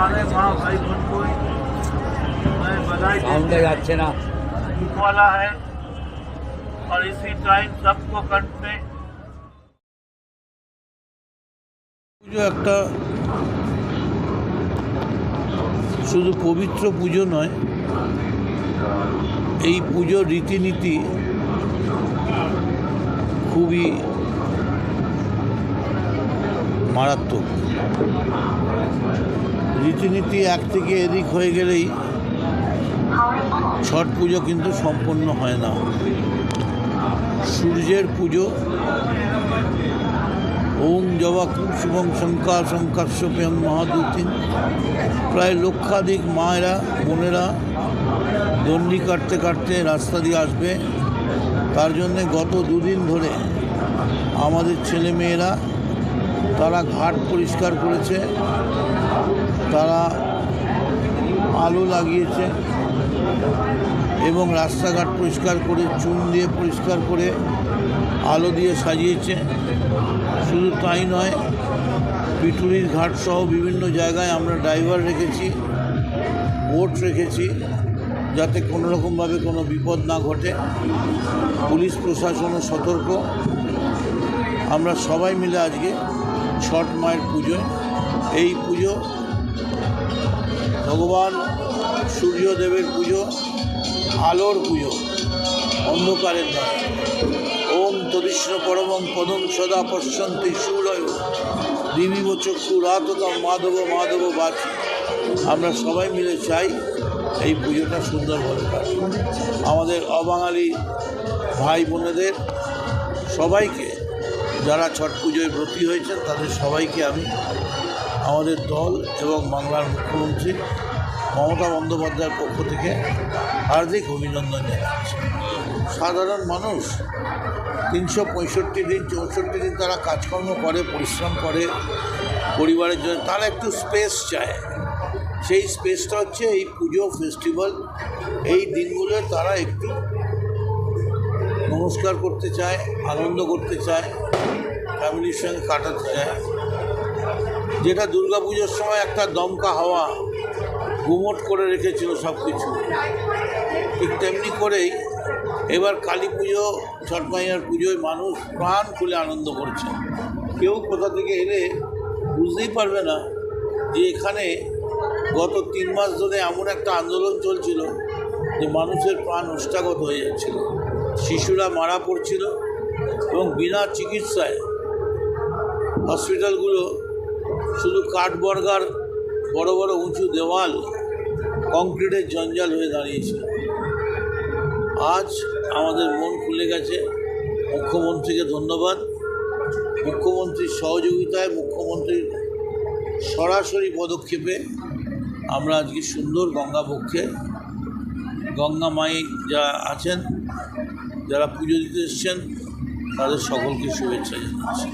सारे माँ भाई बहन को मैं बधाई সাউন্ডে देता যাচ্ছে না हूँ वाला है और इसी टाइम सबको कंठ में পুজো একটা শুধু পবিত্র পুজো নয় এই পুজোর রীতিনীতি খুবই মারাত্মক রীতিনীতি এক থেকে এদিক হয়ে গেলেই ছট পুজো কিন্তু সম্পন্ন হয় না। সূর্যের পুজো, ওম জবাকুম শুভম শঙ্কা শঙ্কাশ্যপেম মহাদুতিন প্রায় লক্ষাধিক মায়েরা, বোনেরা দণ্ডি কাটতে কাটতে রাস্তা দিয়ে আসবে। তার জন্যে গত দুদিন ধরে আমাদের ছেলে মেয়েরা তারা ঘাট পরিষ্কার করেছে, তারা আলো লাগিয়েছে এবং রাস্তাঘাট পরিষ্কার করে, চুন দিয়ে পরিষ্কার করে আলো দিয়ে সাজিয়েছে। শুধু তাই নয় পিটুরির ঘাট সহ বিভিন্ন জায়গায় আমরা ড্রাইভার রেখেছি, বোট রেখেছি, যাতে কোনো রকমভাবে কোনো বিপদ না ঘটে। পুলিশ প্রশাসনও সতর্ক। আমরা সবাই মিলে আজকে ছট মায়ের পুজো। এই পুজো ভগবান সূর্যদেবের পুজো, আলোর পুজো, অন্ধকারের নয় ওম তদিষ্ণ পরমং পদম সদা পশ্যন্তি সুরয় দিবিব চক্ষু রাততম মাধব মাধব বাচি। আমরা সবাই মিলে চাই এই পুজোটা সুন্দরভাবে কাটে আমাদের অবাঙালি ভাই বোনেদের সবাইকে যারা ছট পুজোয় ব্রতী হয়েছেন, তাদের সবাইকে আমি, আমাদের দল এবং বাংলার মুখ্যমন্ত্রী মমতা বন্দ্যোপাধ্যায়ের পক্ষ থেকে হার্দিক অভিনন্দন জানাচ্ছি। সাধারণ মানুষ তিনশো পঁয়ষট্টি দিন, চৌষট্টি দিন তারা কাজকর্ম করে, পরিশ্রম করে পরিবারের জন্য। তারা একটু স্পেস চায়। সেই স্পেসটা হচ্ছে এই পুজো ফেস্টিভ্যাল। এই দিনগুলো তারা একটু নমস্কার করতে চায়, আনন্দ করতে চায়। ফ্যামিলির সঙ্গে কাটাতে চায়। যেটা দুর্গা পুজোর সময় একটা দমকা হাওয়া গুমট করে রেখেছিল সব কিছু ঠিক তেমনি করেই এবার কালী পুজো, ছট মাইয়ার পুজোয় মানুষ প্রাণ খুলে আনন্দ করছে। কেউ কোথা থেকে এলে বুঝতেই পারবে না যে এখানে গত তিন মাস ধরে এমন একটা আন্দোলন চলছিল যে মানুষের প্রাণ ওষ্ঠাগত হয়ে যাচ্ছিল। শিশুরা মারা পড়ছিল এবং বিনা চিকিৎসায় হসপিটালগুলো শুধু কাঠবর্গার বড় বড় উঁচু দেওয়াল, কংক্রিটের জঞ্জাল হয়ে দাঁড়িয়েছে। আজ আমাদের মন খুলে গেছে। মুখ্যমন্ত্রীকে ধন্যবাদ। মুখ্যমন্ত্রীর সহযোগিতায়, মুখ্যমন্ত্রীর সরাসরি পদক্ষেপে আমরা আজকে সুন্দর গঙ্গা পক্ষে গঙ্গা মাই যা আছেন, যারা পুজো দিতে এসছেন, তাদের সকলকে শুভেচ্ছা জানাচ্ছি।